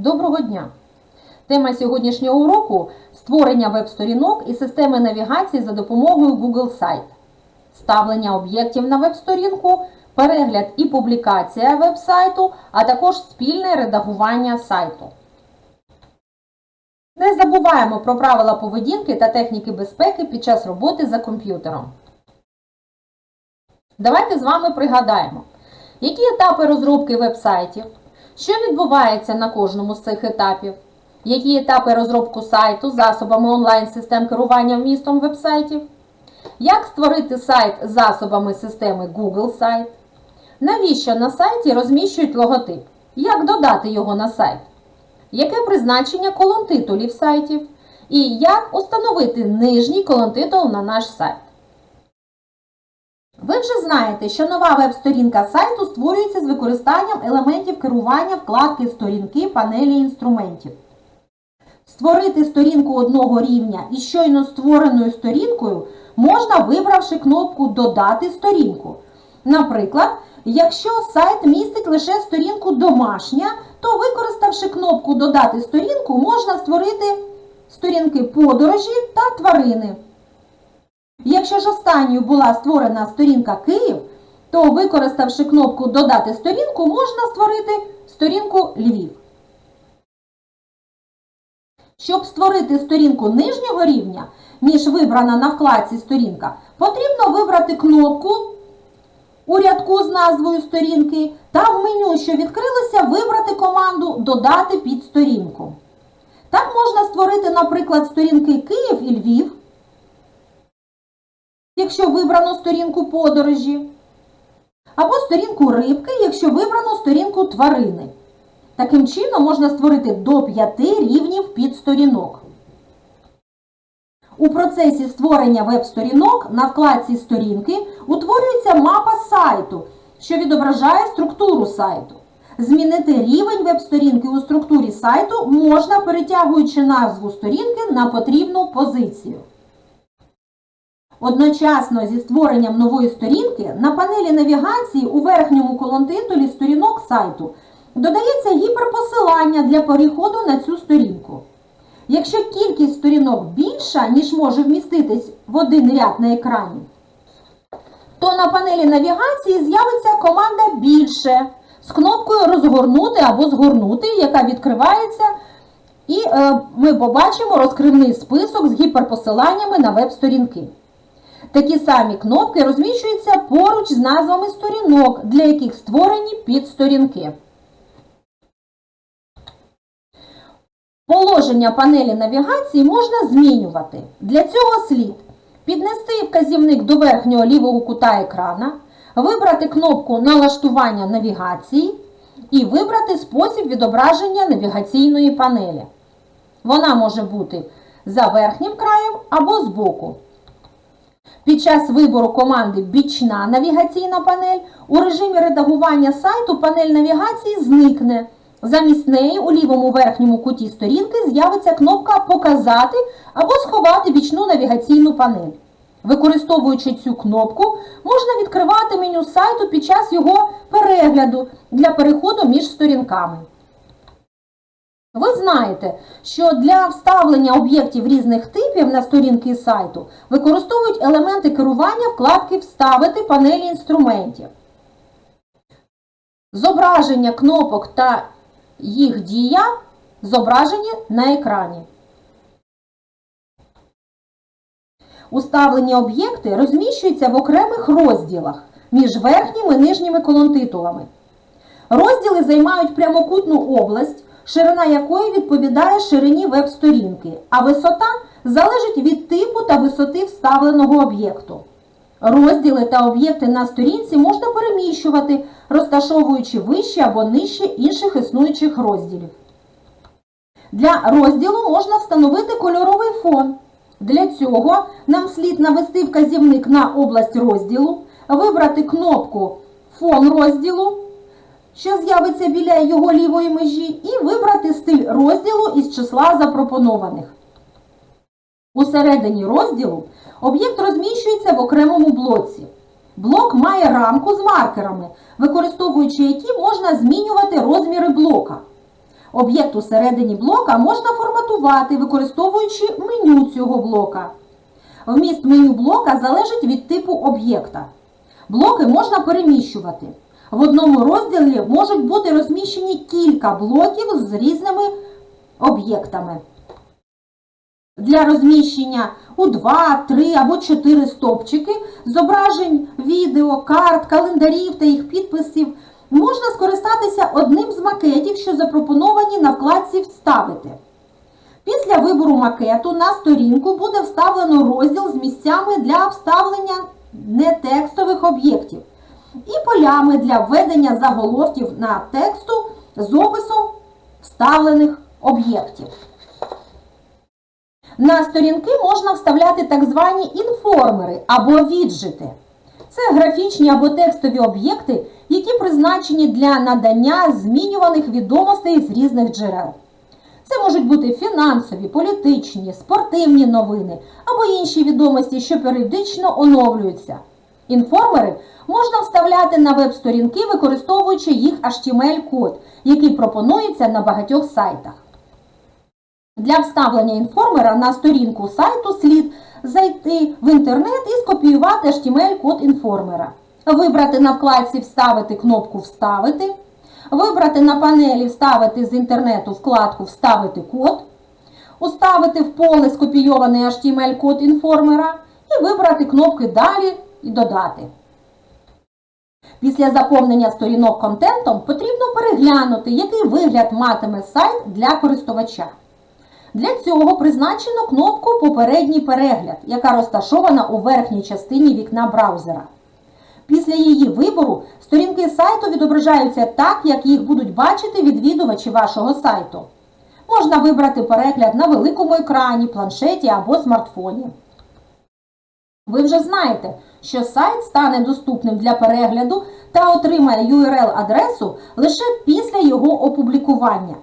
Доброго дня! Тема сьогоднішнього уроку створення веб-сторінок і системи навігації за допомогою Google Сайт, ставлення об'єктів на веб-сторінку, перегляд і публікація веб-сайту, а також спільне редагування сайту. Не забуваємо про правила поведінки та техніки безпеки під час роботи за комп'ютером. Давайте з вами пригадаємо, які етапи розробки веб-сайтів, що відбувається на кожному з цих етапів, які етапи розробку сайту засобами онлайн-систем керування вмістом веб-сайтів, як створити сайт засобами системи Google Сайт, навіщо на сайті розміщують логотип, як додати його на сайт, яке призначення колон титулів сайтів? І як установити нижній колон титул на наш сайт. Ви вже знаєте, що нова веб-сторінка сайту створюється з використанням елементів керування вкладки сторінки панелі інструментів. Створити сторінку одного рівня із щойно створеною сторінкою можна, вибравши кнопку Додати сторінку. Наприклад, якщо сайт містить лише сторінку домашня, то використавши кнопку Додати сторінку, можна створити сторінки подорожі та тварини. Якщо ж останньою була створена сторінка Київ, то використавши кнопку Додати сторінку, можна створити сторінку Львів. Щоб створити сторінку нижнього рівня, ніж вибрана на вкладці сторінка, потрібно вибрати кнопку у рядку з назвою сторінки та в меню, що відкрилося, вибрати команду Додати під сторінку. Так можна створити, наприклад, сторінки Київ і Львів якщо вибрано сторінку подорожі, або сторінку рибки, якщо вибрано сторінку тварини. Таким чином можна створити до 5 рівнів підсторінок. У процесі створення веб-сторінок на вкладці сторінки утворюється мапа сайту, що відображає структуру сайту. Змінити рівень веб-сторінки у структурі сайту можна, перетягуючи назву сторінки на потрібну позицію. Одночасно зі створенням нової сторінки на панелі навігації у верхньому колонтитулі сторінок сайту додається гіперпосилання для переходу на цю сторінку. Якщо кількість сторінок більша, ніж може вміститись в один ряд на екрані, то на панелі навігації з'явиться команда більше з кнопкою розгорнути або згорнути, яка відкривається, і е, ми побачимо розкривний список з гіперпосиланнями на веб-сторінки. Такі самі кнопки розміщуються поруч з назвами сторінок, для яких створені підсторінки. Положення панелі навігації можна змінювати. Для цього слід піднести вказівник до верхнього лівого кута екрана, вибрати кнопку Налаштування навігації і вибрати спосіб відображення навігаційної панелі. Вона може бути за верхнім краєм або збоку. Під час вибору команди Бічна навігаційна панель у режимі редагування сайту панель навігації зникне. Замість неї у лівому верхньому куті сторінки з'явиться кнопка Показати або сховати бічну навігаційну панель. Використовуючи цю кнопку, можна відкривати меню сайту під час його перегляду для переходу між сторінками. Ви знаєте, що для вставлення об'єктів різних типів на сторінки сайту використовують елементи керування вкладки Вставити панелі інструментів. Зображення кнопок та їх дія зображені на екрані. Уставлені об'єкти розміщуються в окремих розділах між верхніми і нижніми колонтитулами. Розділи займають прямокутну область, ширина якої відповідає ширині веб-сторінки, а висота залежить від типу та висоти вставленого об'єкту. Розділи та об'єкти на сторінці можна переміщувати, розташовуючи вище або нижче інших існуючих розділів. Для розділу можна встановити кольоровий фон. Для цього нам слід навести вказівник на область розділу, вибрати кнопку Фон розділу, що з'явиться біля його лівої межі, і вибрати стиль розділу із числа запропонованих. Усередині розділу об'єкт розміщується в окремому блоці. Блок має рамку з маркерами, використовуючи які можна змінювати розміри блока. Об'єкт у середині блока можна форматувати, використовуючи меню цього блока. Вміст меню блока залежить від типу об'єкта. Блоки можна переміщувати. В одному розділі можуть бути розміщені кілька блоків з різними об'єктами. Для розміщення у 2, 3 або 4 стовпчики зображень, відео, карт, календарів та їх підписів можна скористатися одним з макетів, що запропоновані на вкладці Вставити. Після вибору макету на сторінку буде вставлено розділ з місцями для вставлення нетекстових об'єктів і полями для введення заголовків на тексту з описом вставлених об'єктів. На сторінки можна вставляти так звані інформери або віджити. Це графічні або текстові об'єкти, які призначені для надання змінюваних відомостей з різних джерел. Це можуть бути фінансові, політичні, спортивні новини або інші відомості, що періодично оновлюються. Інформери можна вставляти на веб-сторінки, використовуючи їх HTML-код, який пропонується на багатьох сайтах. Для вставлення інформера на сторінку сайту слід зайти в інтернет і скопіювати HTML-код інформера. Вибрати на вкладці Вставити кнопку Вставити. Вибрати на панелі Вставити з інтернету вкладку Вставити код. Уставити в поле скопійований HTML-код інформера і вибрати кнопки Далі і Додати. Після заповнення сторінок контентом потрібно переглянути, який вигляд матиме сайт для користувача. Для цього призначено кнопку Попередній перегляд, яка розташована у верхній частині вікна браузера. Після її вибору сторінки сайту відображаються так, як їх будуть бачити відвідувачі вашого сайту. Можна вибрати перегляд на великому екрані, планшеті або смартфоні. Ви вже знаєте, що сайт стане доступним для перегляду та отримає URL-адресу лише після його опублікування.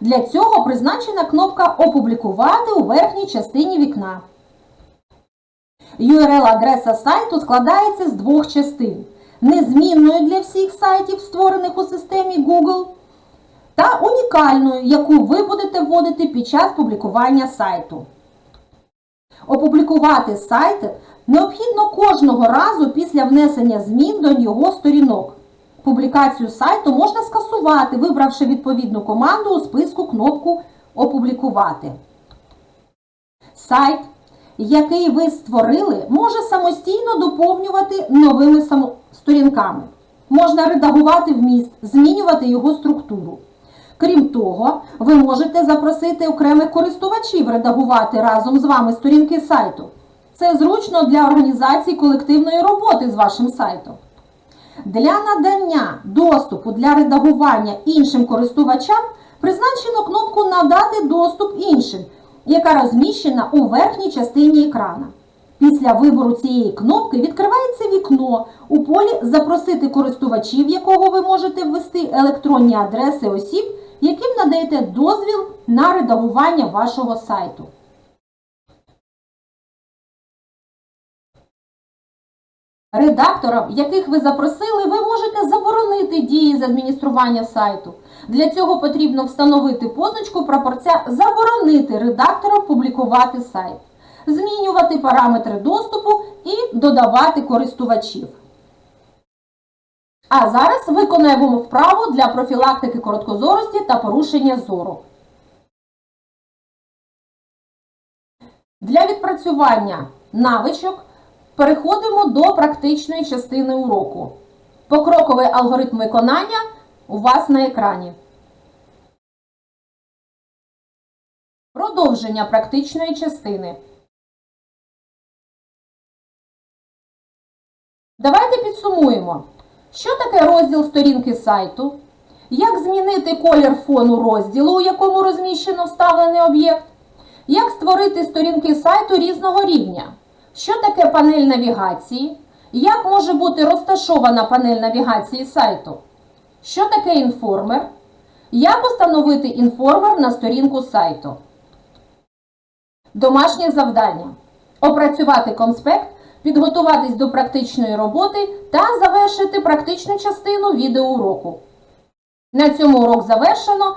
Для цього призначена кнопка Опублікувати у верхній частині вікна. URL-адреса сайту складається з двох частин: незмінною для всіх сайтів, створених у системі Google, та унікальною, яку ви будете вводити під час публікування сайту. Опублікувати сайт необхідно кожного разу після внесення змін до його сторінок. Публікацію сайту можна скасувати, вибравши відповідну команду у списку кнопку Опублікувати. Сайт, який ви створили, може самостійно доповнювати новими сторінками. Можна редагувати вміст, змінювати його структуру. Крім того, ви можете запросити окремих користувачів редагувати разом з вами сторінки сайту. Це зручно для організації колективної роботи з вашим сайтом. Для надання доступу для редагування іншим користувачам призначено кнопку Надати доступ іншим, яка розміщена у верхній частині екрана. Після вибору цієї кнопки відкривається вікно у полі Запросити користувачів, якого ви можете ввести електронні адреси осіб, яким надаєте дозвіл на редагування вашого сайту. Редакторам, яких ви запросили, ви можете заборонити дії з адміністрування сайту. Для цього потрібно встановити позначку прапорця Заборонити редакторам публікувати сайт, змінювати параметри доступу і додавати користувачів. А зараз виконаємо вправу для профілактики короткозорості та порушення зору. Для відпрацювання навичок переходимо до практичної частини уроку. Покроковий алгоритм виконання у вас на екрані. Продовження практичної частини. Давайте підсумуємо, що таке розділ сторінки сайту, як змінити колір фону розділу, у якому розміщено вставлений об'єкт, як створити сторінки сайту різного рівня, що таке панель навігації, як може бути розташована панель навігації сайту, що таке інформер, як установити інформер на сторінку сайту. Домашнє завдання. Опрацювати конспект, підготуватись до практичної роботи та завершити практичну частину відеоуроку. На цьому урок завершено.